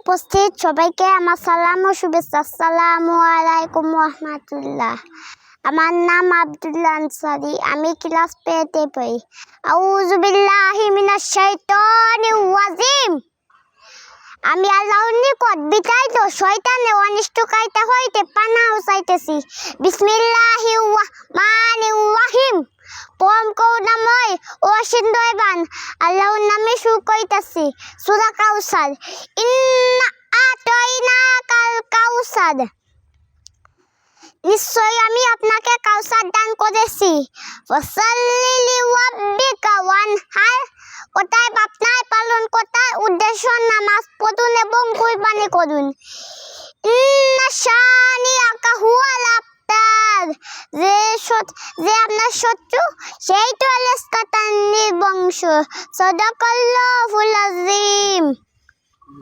উপস্থিত সবাইকে আমার সালাম ও শুভেচ্ছা। আসসালামু আলাইকুম রহমতুল্লাহ। আমার নাম আব্দুল্লাহ আনসারি। আমি ক্লাস পেতে পড়ি আউযু বিল্লাহি মিনাশ শাইতানির রাজিম। আমি আল্লাহর নিকট বিতাড়িত, শয়তানে অনিষ্টকারিতা হইতে পানাহ চাইতেছি। বিসমিল্লাহির রহমানির রহিম। পরম করুণাময় ও অসীম দয়াবান আল্লাহর নামে শুরু করিতেছি সূরা কাউসার ইন্না আতাইনা কাল কাউসার নিশ্চয় আমি আপনাকে কাউসার দান করেছি। কোথায় আপনার পালন কোথায় উদ্দেশ্য নামাজ পড়ুন এবং কুরবানি করুন ইন্না যে আপনার শত্রু সেই তো আলাস্কাতান নির্বংশ সদাকাল্লাহুল